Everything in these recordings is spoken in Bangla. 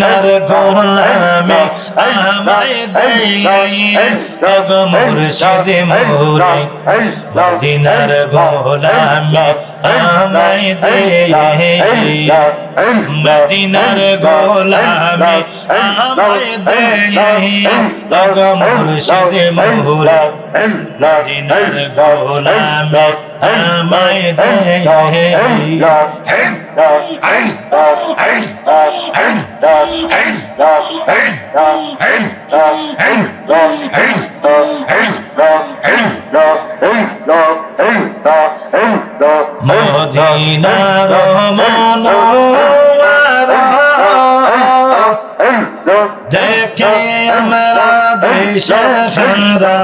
নার গোলামে আমায় দেয় তব মুর্শিদ মোরে। মদিনার গোলামে আমায় দেয় মদিনার গোলামে আমায় দেয় তব মুর্শিদ মোরে। মদিনার গোলামে আমায় দেয় মনোয়ারা দেখে আমরা দেশে ফেরা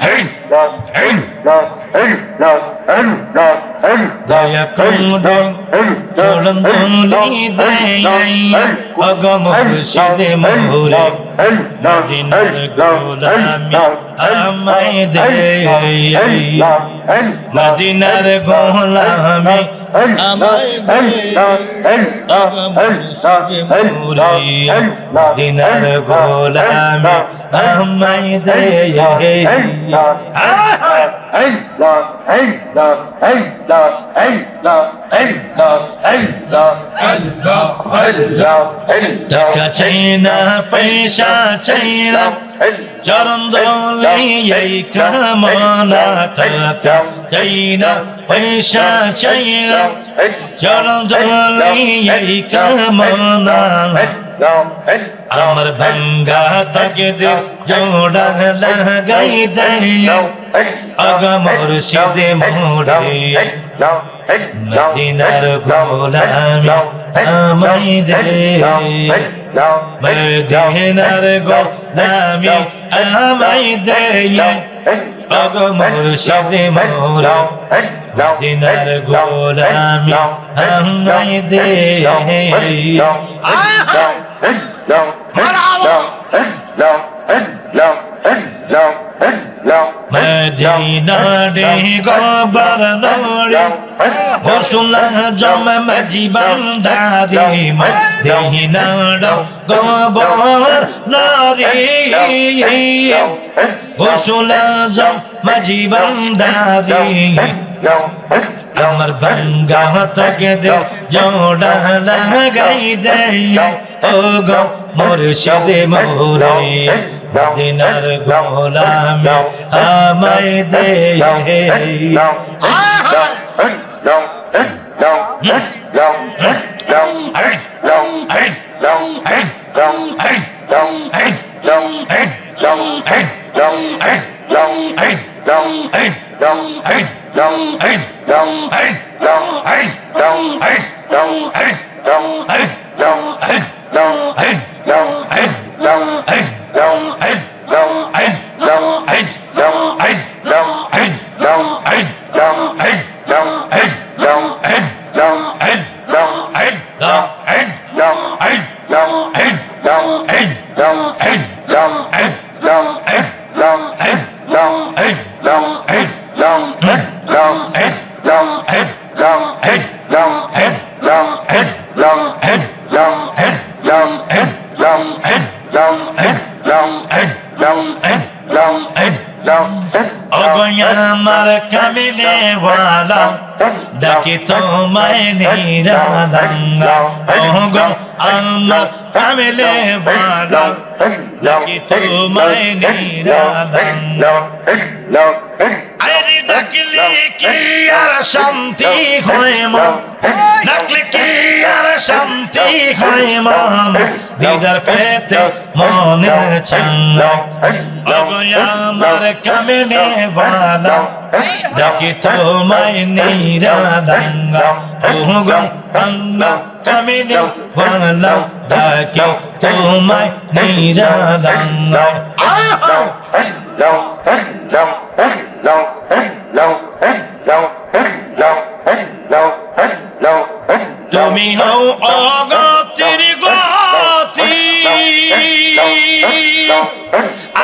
দয়া করে চরণ তুলি দেয় অগম মুর্শিদে মোরে মদিনার গোলামি আমায় দেয় মদিনার গোলামি আমায় মদিনার গোলামি আমায় দেয় টাকা চাই না পয়সা চাই না চরণ দোলে এই কামনা টাকা চাই না পয়সা চাই না চরণ দোলে এই কামনা আমার ভঙ্গা তাকে দে জোড়া লাগাই দেয়। আগমর সিদে মোড়ে মদিনার গোলামি আমায় দে মদিনার গোলামি আমায় দে আগমর সিদে মোড়ে মদিনার গোলামি আমায় লও মদিনা রে গোবর নড়ে হোসলা জম মজিবন দারি মদিনা রে গোবর নারী হোসলা জম মজিবন দারি আমার ভঙ্গা থেকে দে জোড়া লাগাই দে ও গো মুর্শিদে মোরে মদিনার গোলামি আমায় দে long, hey, long, hey, long, hey. আমার কামিলে ওয়ালা ডাকি তোমায় নিরালাঙ্গা ও গো আমার শান্তি হয় কি আর শান্তি হয় মন দিদার পেতে মনে চাঙ্গা। আমার কামেলে বালা ডাকি তোমায় নিরালাঙ্গা ওগো আঙ্গা কামেলে বালা ডাকি তোমায় নিরালাঙ্গা তুমি হও অগতির গতি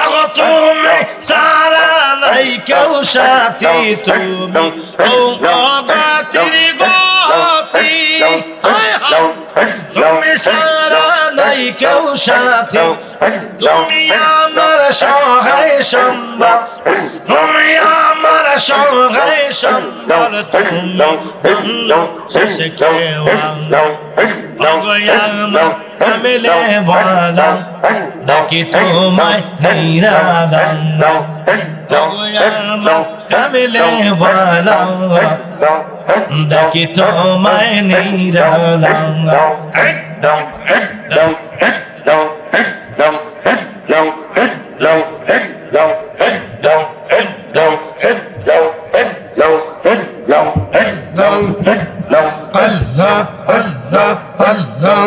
আগত তুমি সারা নাই কেউ সাথী তুমি? হও অগতির গতি। তুমি সারা নাই কেউ সাথে। তুমি আমার সহায় সম্বল। তুমি আমার সহায় সম্বল। তুমি শেষে কেউ আমার কামেলে ভালা ডাকি তোমায় নিরালাম আমার কামেলে ভালা ডাকি তোমায় নিরালাম আল্লাহ আল্লাহ